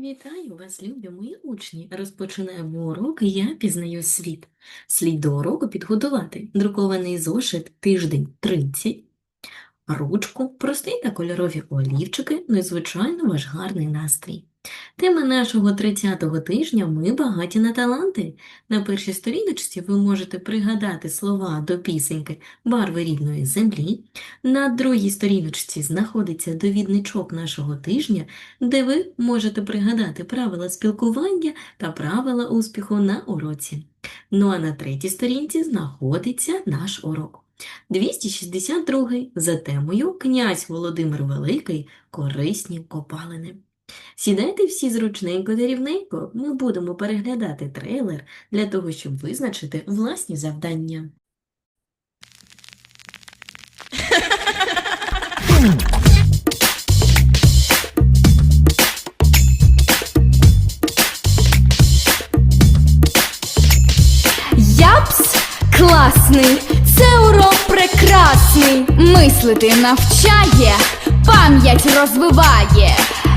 Вітаю вас, любі мої учні! Розпочинаємо урок «Я пізнаю світ». Слід до уроку підготувати друкований зошит тиждень 30, ручку, простий та кольорові олівчики, ну і, звичайно, ваш гарний настрій. Тема нашого 30-го тижня «Ми багаті на таланти». На першій сторіночці ви можете пригадати слова до пісеньки «Барви рідної землі». На другій сторіночці знаходиться довідничок нашого тижня, де ви можете пригадати правила спілкування та правила успіху на уроці. Ну а на третій сторінці знаходиться наш урок. 262 за темою «Князь Володимир Великий. Корисні копалини». Сідайте всі зручненько та ми будемо переглядати трейлер для того, щоб визначити власні завдання. Япс класний, це урок прекрасний. Мислити навчає, пам'ять розвиває.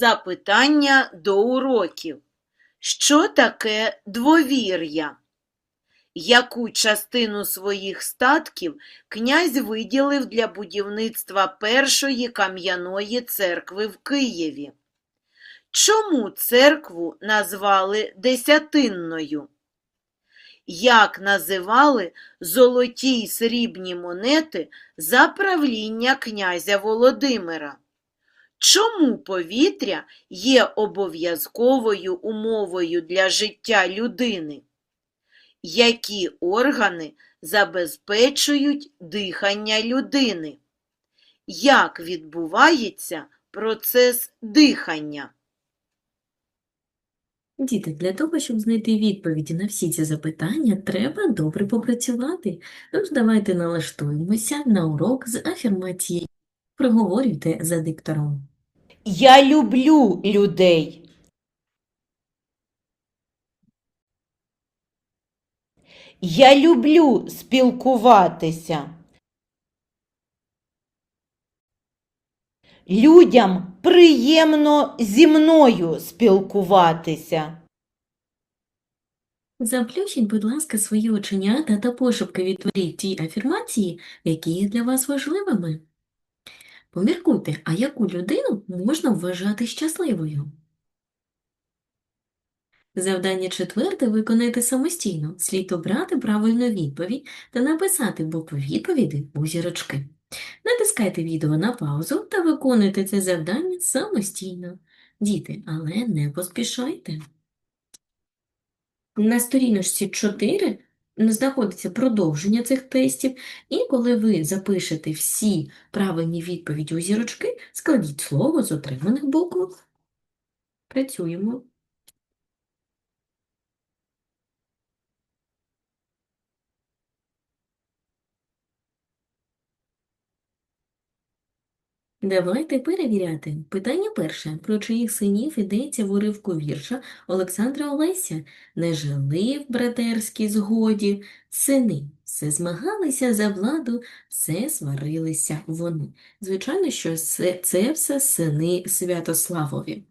Запитання до уроків. Що таке двовір'я? Яку частину своїх статків князь виділив для будівництва першої кам'яної церкви в Києві? Чому церкву назвали Десятинною? Як називали золоті й срібні монети за правління князя Володимира? Чому повітря є обов'язковою умовою для життя людини? Які органи забезпечують дихання людини? Як відбувається процес дихання? Діти, для того, щоб знайти відповіді на всі ці запитання, треба добре попрацювати. Тож давайте налаштуємося на урок з афірмації. Проговорюйте за диктором. Я люблю людей. Я люблю спілкуватися. Людям приємно зі мною спілкуватися. Заплющіть, будь ласка, свої оченята та пошепки відтворіть ті афірмації, які є для вас важливими. Поміркуйте, а яку людину можна вважати щасливою? Завдання четверте виконайте самостійно. Слід обрати правильну відповідь та написати букви відповіді у зірочки. Натискайте відео на паузу та виконуйте це завдання самостійно. Діти, але не поспішайте. На сторіночці 4 знаходиться продовження цих тестів, і коли ви запишете всі правильні відповіді у зірочки, складіть слово з отриманих букв. Працюємо. Давайте перевіряти. Питання перше. Про чиїх синів йдеться в уривку вірша Олександра Олеся? Не жили в братерській згоді сини. Все змагалися за владу, все сварилися вони. Звичайно, що це, все сини Святославові.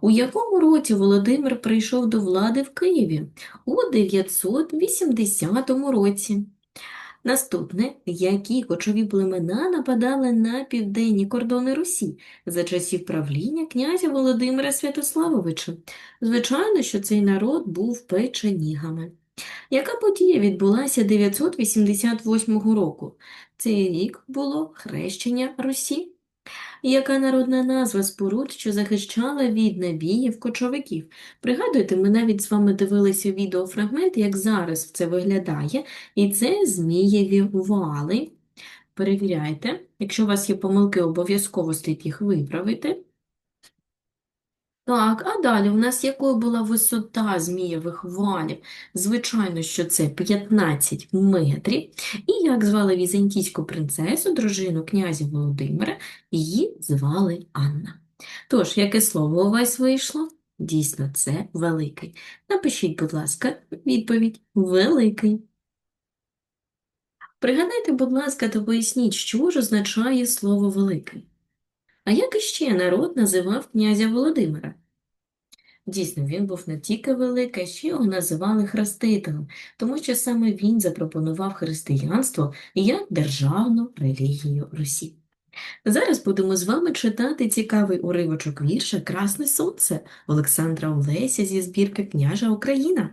У якому році Володимир прийшов до влади в Києві? У 980 році. Наступне, які кочові племена нападали на південні кордони Русі за часів правління князя Володимира Святославовича? Звичайно, що цей народ був печенігами. Яка подія відбулася 988 року? Цей рік було хрещення Русі. Яка народна назва споруд, що захищала від навіїв кочовиків? Пригадуєте, ми навіть з вами дивилися відеофрагмент, як зараз це виглядає, і це Змієві вали. перевіряйте. Якщо у вас є помилки, обов'язково слід їх виправити. Так, а далі у нас якою була висота змієвих валів? Звичайно, що це 15 метрів. І як звали візантійську принцесу, дружину князя Володимира, її звали Анна. Тож, яке слово у вас вийшло? Дійсно, це великий. Напишіть, будь ласка, відповідь великий. Пригадайте, будь ласка, та поясніть, що ж означає слово великий. А як іще народ називав князя Володимира? Дійсно, він був не тільки великий, а ще його називали хрестителем, тому що саме він запропонував християнство як державну релігію Русі. Зараз будемо з вами читати цікавий уривочок вірша Красне сонце Олександра Олеся зі збірки Княжа Україна.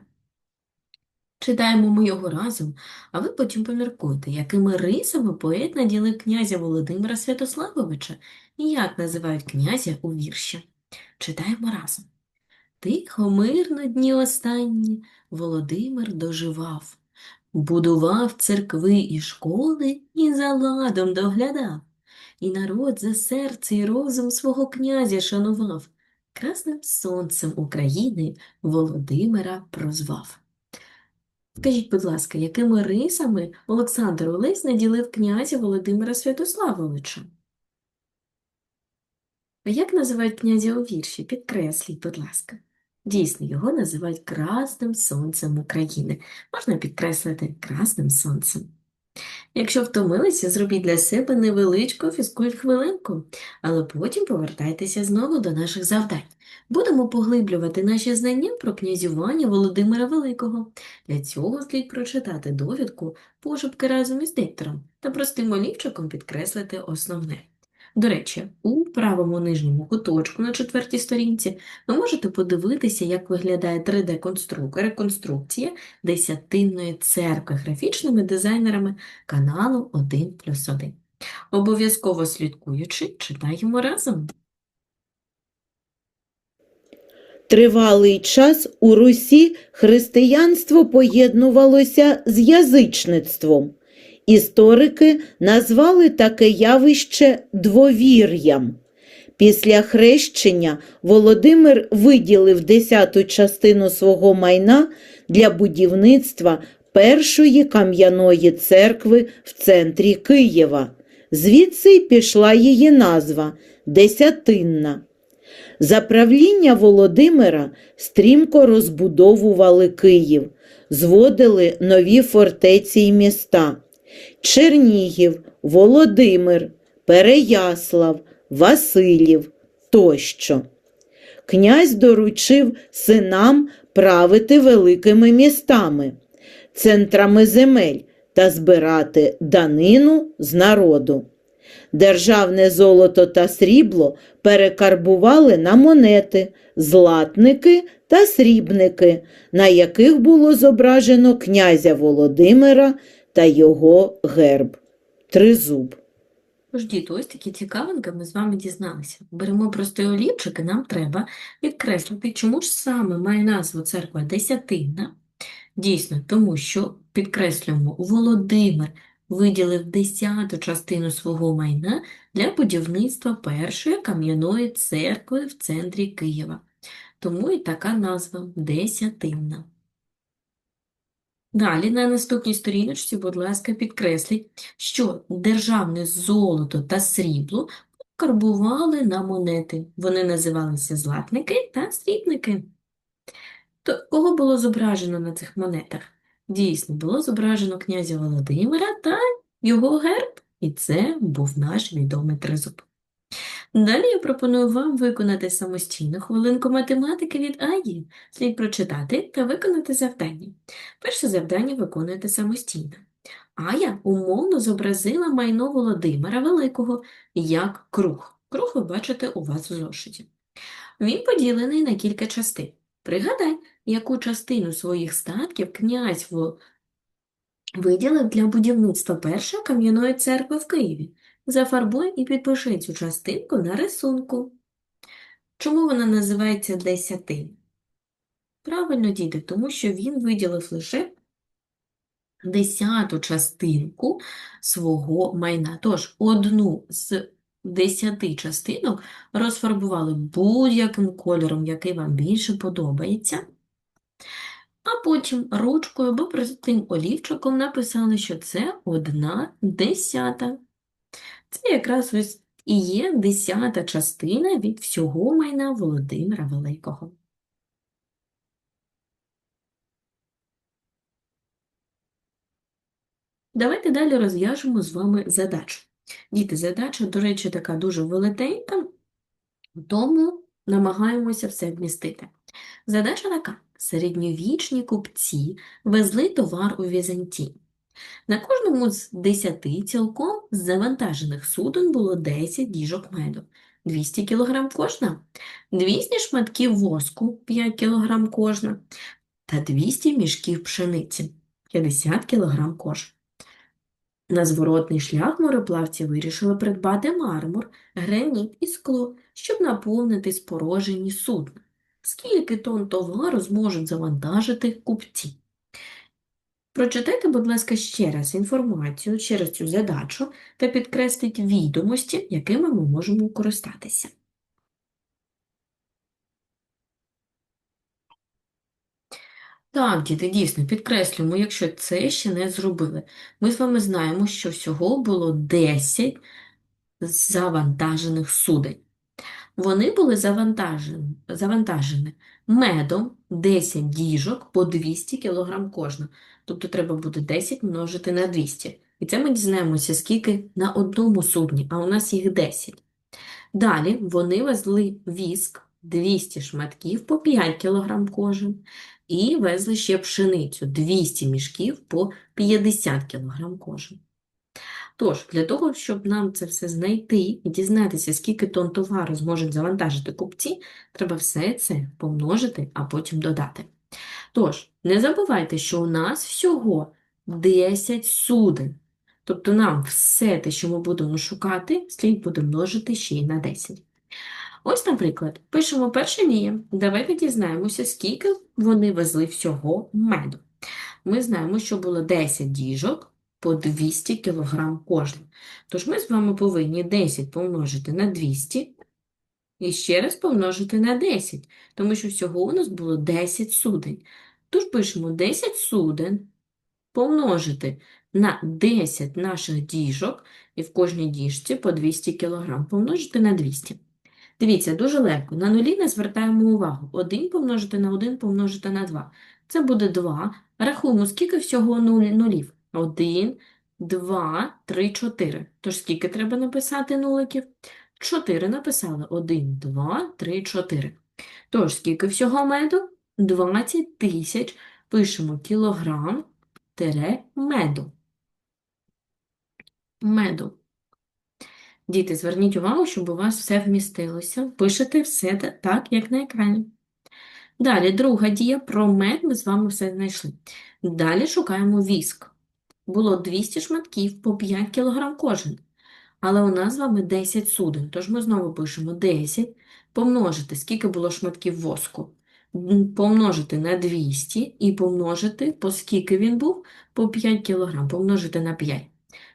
Читаємо ми його разом, а ви потім поміркуйте, якими рисами поет наділив князя Володимира Святославовича і як називають князя у вірші. Читаємо разом. Тихо, мирно дні останні Володимир доживав, будував церкви і школи і за ладом доглядав, і народ за серце і розум свого князя шанував, красним сонцем України Володимира прозвав. Скажіть, будь ласка, якими рисами Олександр Олесь наділив князя Володимира Святославовича? А як називають князя у вірші? Підкресліть, будь ласка. Дійсно, його називають красним сонцем України. Можна підкреслити красним сонцем. Якщо втомилися, зробіть для себе невеличку фізкульт-хвилинку, але потім повертайтеся знову до наших завдань. Будемо поглиблювати наші знання про князювання Володимира Великого. Для цього слід прочитати довідку пошепки разом із диктором та простим олівчиком підкреслити основне. До речі, у правому нижньому куточку на четвертій сторінці ви можете подивитися, як виглядає 3D-реконструкція Десятинної церкви графічними дизайнерами каналу 1 плюс 1. Обов'язково слідкуючи, читаємо разом. Тривалий час у Русі християнство поєднувалося з язичництвом. Історики назвали таке явище двовір'ям. Після хрещення Володимир виділив десяту частину свого майна для будівництва першої кам'яної церкви в центрі Києва. Звідси й пішла її назва Десятинна. За правління Володимира стрімко розбудовували Київ, зводили нові фортеці й міста. Чернігів, Володимир, Переяслав, Василів тощо. Князь доручив синам правити великими містами, центрами земель та збирати данину з народу. Державне золото та срібло перекарбували на монети, златники та срібники, на яких було зображено князя Володимира та його герб Тризуб. Тож, діти, ось такі цікавинки ми з вами дізналися. Беремо простий олівчик і нам треба підкреслити, чому ж саме має назву церква Десятинна. Дійсно, тому що, підкреслюємо, Володимир виділив десяту частину свого майна для будівництва першої кам'яної церкви в центрі Києва. Тому і така назва Десятинна. Далі на наступній сторіночці, будь ласка, підкресліть, що державне золото та срібло карбували на монети. Вони називалися златники та срібники. То кого було зображено на цих монетах? Дійсно, було зображено князя Володимира та його герб, і це був наш відомий тризуб. Далі я пропоную вам виконати самостійно хвилинку математики від Аї. Слід прочитати та виконати завдання. Перше завдання виконуєте самостійно. Ая умовно зобразила майно Володимира Великого як круг. Круг ви бачите у вас у зошиті. Він поділений на кілька частин. Пригадай, яку частину своїх статків князь виділив для будівництва першої кам'яної церкви в Києві. Зафарбуй і підпиши цю частинку на рисунку. Чому вона називається десятин? Правильно, діти, тому що він виділив лише десяту частинку свого майна. Тож одну з десяти частинок розфарбували будь-яким кольором, який вам більше подобається. А потім ручкою або простим олівчиком написали, що це одна десята. Це якраз ось і є десята частина від всього майна Володимира Великого. Давайте далі розв'яжемо з вами задачу. Діти, задача, до речі, така дуже велетенька, тому намагаємося все вмістити. Задача така. Середньовічні купці везли товар у Візантій. На кожному з десяти цілком завантажених суден було 10 діжок меду. 200 кг кожна, 200 шматків воску 5 кг кожна та 200 мішків пшениці 50 кг кожна. На зворотний шлях мореплавці вирішили придбати мармур, граніт і скло, щоб наповнити спорожені судна. Скільки тонн товару зможуть завантажити купці? Прочитайте, будь ласка, ще раз інформацію через цю задачу та підкресліть відомості, якими ми можемо користатися. Так, діти, дійсно, підкреслюємо, якщо це ще не зробили. Ми з вами знаємо, що всього було 10 завантажених суден. Вони були завантажені, завантажені медом 10 діжок по 200 кг кожна. Тобто треба буде 10 множити на 200. І це ми дізнаємося, скільки на одному судні, а у нас їх 10. Далі вони везли віск 200 шматків по 5 кг кожен. І везли ще пшеницю 200 мішків по 50 кг кожен. Тож, для того, щоб нам це все знайти і дізнатися, скільки тонн товару зможуть завантажити купці, треба все це помножити, а потім додати. Тож, не забувайте, що у нас всього 10 суден. Тобто нам все те, що ми будемо шукати, слід буде множити ще й на 10. Ось, наприклад, пишемо перша дія. Давайте дізнаємося, скільки вони везли всього меду. Ми знаємо, що було 10 діжок по 200 кг кожна. Тож ми з вами повинні 10 помножити на 200 і ще раз помножити на 10, тому що всього у нас було 10 суден. Тож пишемо 10 суден помножити на 10 наших діжок, і в кожній діжці по 200 кг помножити на 200. Дивіться, дуже легко. На нулі не звертаємо увагу. 1 помножити на 1 помножити на 2. Це буде 2. Рахуємо, скільки всього нулів. 1, 2, 3, 4. Тож скільки треба написати нуликів? 4 написали. 1, 2, 3, 4. Тож скільки всього меду? 20 тисяч. Пишемо кілограм тире меду. Меду. Діти, зверніть увагу, щоб у вас все вмістилося. Пишете все так, як на екрані. Далі, друга дія про мед ми з вами все знайшли. Далі шукаємо віск. Було 200 шматків по 5 кг кожен. Але у нас з вами 10 суден, тож ми знову пишемо 10, помножити, скільки було шматків воску, помножити на 200 і помножити, по скільки він був, по 5 кг, помножити на 5.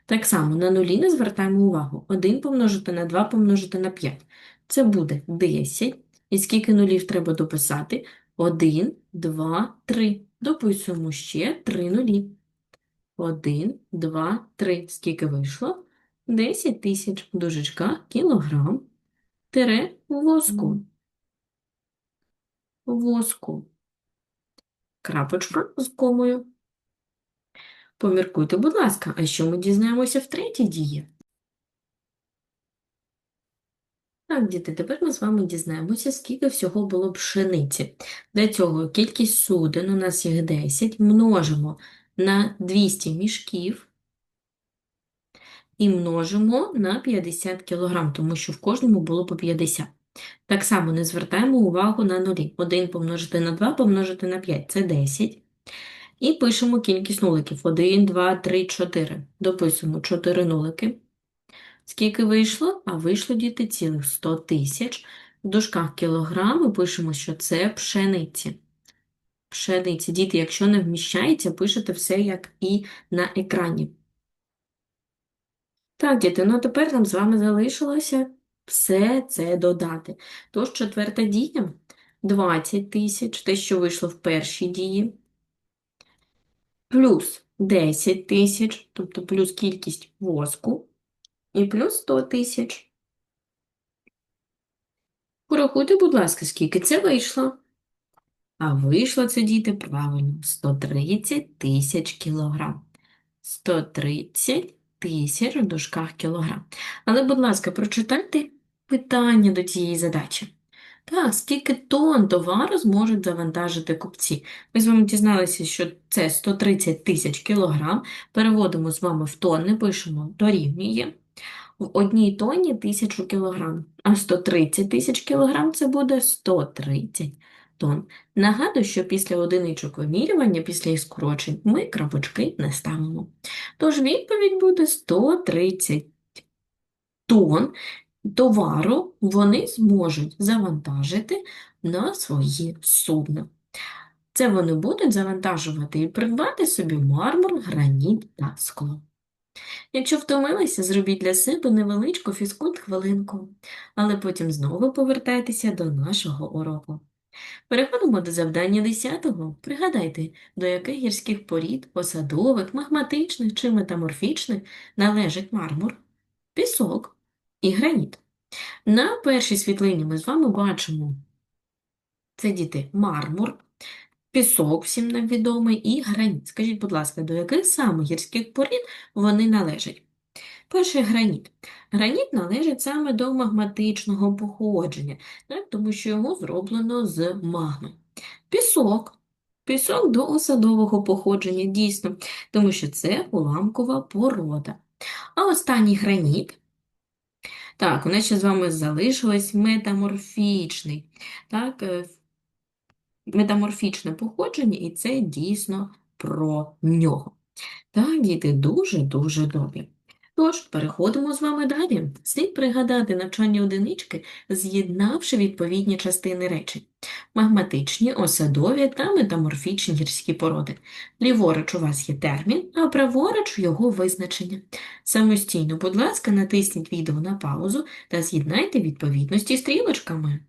Так само на нулі не звертаємо увагу. 1 помножити на 2 помножити на 5. Це буде 10. І скільки нулів треба дописати? 1, 2, 3. Дописуємо ще 3 нулі. 1, 2, 3. Скільки вийшло? 10 тисяч. Дужечка, кілограм, тире воску. Воску. Крапочка з комою. Поміркуйте, будь ласка, а що ми дізнаємося в третій дії? Так, діти, тепер ми з вами дізнаємося, скільки всього було пшениці. Для цього кількість суден, у нас їх 10, множимо на 200 мішків і множимо на 50 кг, тому що в кожному було по 50. Так само не звертаємо увагу на нулі. 1 помножити на 2 помножити на 5 – це 10. І пишемо кількість нуликів. 1, 2, 3, 4. Дописуємо 4 нулики. Скільки вийшло? А вийшло, діти, цілих 100 тисяч. В дужках кілограми пишемо, що це пшениці. Пшениці. Діти, якщо не вміщається, пишете все, як і на екрані. Так, діти, ну тепер нам з вами залишилося все це додати. Тож, четверта дія – 20 тисяч, те, що вийшло в першій дії, плюс 10 тисяч, тобто плюс кількість воску, і плюс 100 тисяч. Порахуйте, будь ласка, скільки це вийшло. А вийшло це, діти, правильно, 130 тисяч кілограм. 130 тисяч в дужках кілограм. Але, будь ласка, прочитайте питання до цієї задачі. Так, скільки тонн товару зможуть завантажити купці? Ми з вами дізналися, що це 130 тисяч кілограм. Переводимо з вами в тонни, пишемо дорівнює. В одній тонні 1000 кілограм, а 130 тисяч кілограм це буде 130 тонн. Нагадую, що після одиничок вимірювання, після їх скорочень, ми крапочки не ставимо. Тож відповідь буде 130 тонн товару вони зможуть завантажити на свої судна. Це вони будуть завантажувати і придбати собі мармур, граніт та скло. Якщо втомилися, зробіть для себе невеличку фізкульт-хвилинку, але потім знову повертайтеся до нашого уроку. Переходимо до завдання 10-го. Пригадайте, до яких гірських порід, осадових, магматичних чи метаморфічних належить мармур, пісок і граніт. На першій світлині ми з вами бачимо це діти мармур, пісок всім нам відомий і граніт. Скажіть, будь ласка, до яких саме гірських порід вони належать? Перший граніт. Граніт належить саме до магматичного походження, так, тому що його зроблено з магми. Пісок. Пісок до осадового походження, дійсно, тому що це уламкова порода. А останній граніт. Так, у нас ще з вами залишилось метаморфічний. Так, е, метаморфічне походження, і це дійсно про нього. Так, діти, дуже-дуже добре. Тож, переходимо з вами далі. Слід пригадати навчання одинички, з'єднавши відповідні частини речень. Магматичні, осадові та метаморфічні гірські породи. Ліворуч у вас є термін, а праворуч його визначення. Самостійно, будь ласка, натисніть відео на паузу та з'єднайте відповідності стрілочками.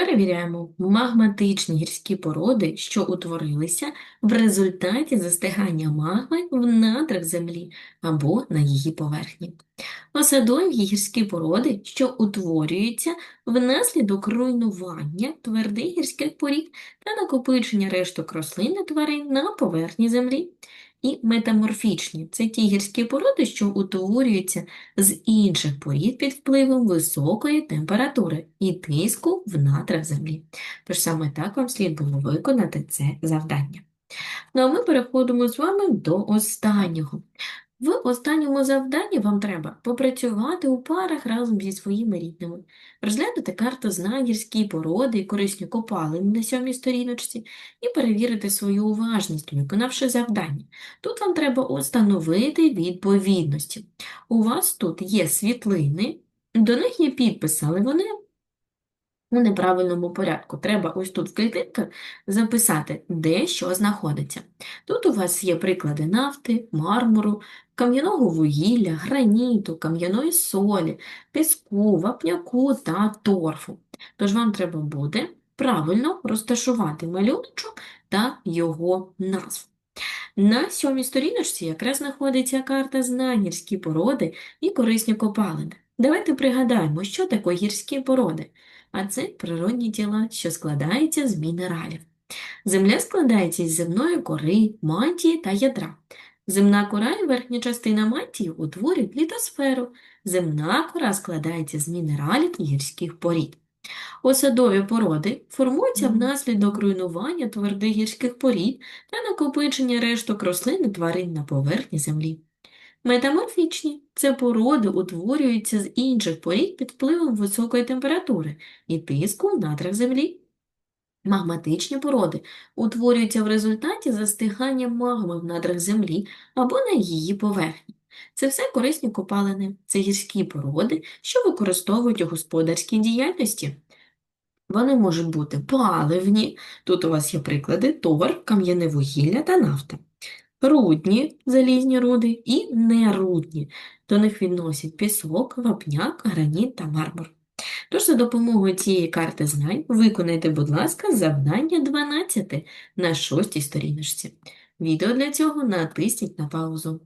Перевіряємо магматичні гірські породи, що утворилися в результаті застигання магми в надрах землі або на її поверхні. Осадові гірські породи, що утворюються внаслідок руйнування твердих гірських порід та накопичення решток рослин і тварин на поверхні землі. І метаморфічні це ті гірські породи, що утворюються з інших порід під впливом високої температури і тиску в натрах землі. Тож саме так вам слід було виконати це завдання. Ну а ми переходимо з вами до останнього. В останньому завданні вам треба попрацювати у парах разом зі своїми рідними, розглянути карту знань, породи і корисні копалини на сьомій сторіночці і перевірити свою уважність, виконавши завдання. Тут вам треба установити відповідності. У вас тут є світлини, до них є підписи, але вони у неправильному порядку. Треба ось тут в клітинках записати, де що знаходиться. Тут у вас є приклади нафти, мармуру, кам'яного вугілля, граніту, кам'яної солі, піску, вапняку та торфу. Тож вам треба буде правильно розташувати малюночок та його назву. На сьомій сторіночці якраз знаходиться карта знань, гірські породи і корисні копалини. Давайте пригадаємо, що таке гірські породи. А це природні тіла, що складаються з мінералів. Земля складається із земної кори, мантії та ядра. Земна кора і верхня частина мантії утворюють літосферу. Земна кора складається з мінералів і гірських порід. Осадові породи формуються внаслідок руйнування твердих гірських порід та накопичення решток рослин і тварин на поверхні землі. Метаморфічні це породи утворюються з інших порід під впливом високої температури і тиску в надрах землі. Магматичні породи утворюються в результаті застигання магми в надрах землі або на її поверхні. Це все корисні копалини, це гірські породи, що використовують у господарській діяльності. Вони можуть бути паливні, тут у вас є приклади тор, кам'яне вугілля та нафта. Рудні, залізні руди і нерудні. До них відносять пісок, вапняк, граніт та мармур. Тож за допомогою цієї карти знань виконайте, будь ласка, завдання 12 на шостій сторіночці. Відео для цього натисніть на паузу.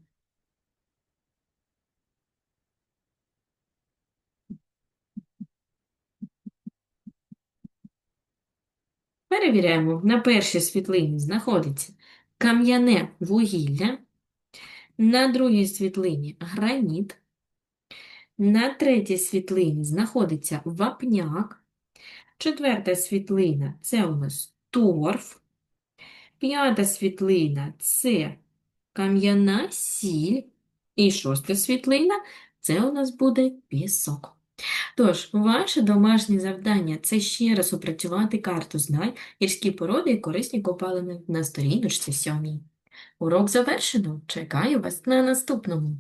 Перевіряємо, на першій світлині знаходиться кам'яне вугілля, на другій світлині граніт, на третій світлині знаходиться вапняк, четверта світлина це у нас торф, п'ята світлина це кам'яна сіль, і шоста світлина це у нас буде пісок. Тож, ваше домашнє завдання це ще раз опрацювати карту знань, гірські породи і корисні копалини на сторіночці сьомій. Урок завершено. Чекаю вас на наступному.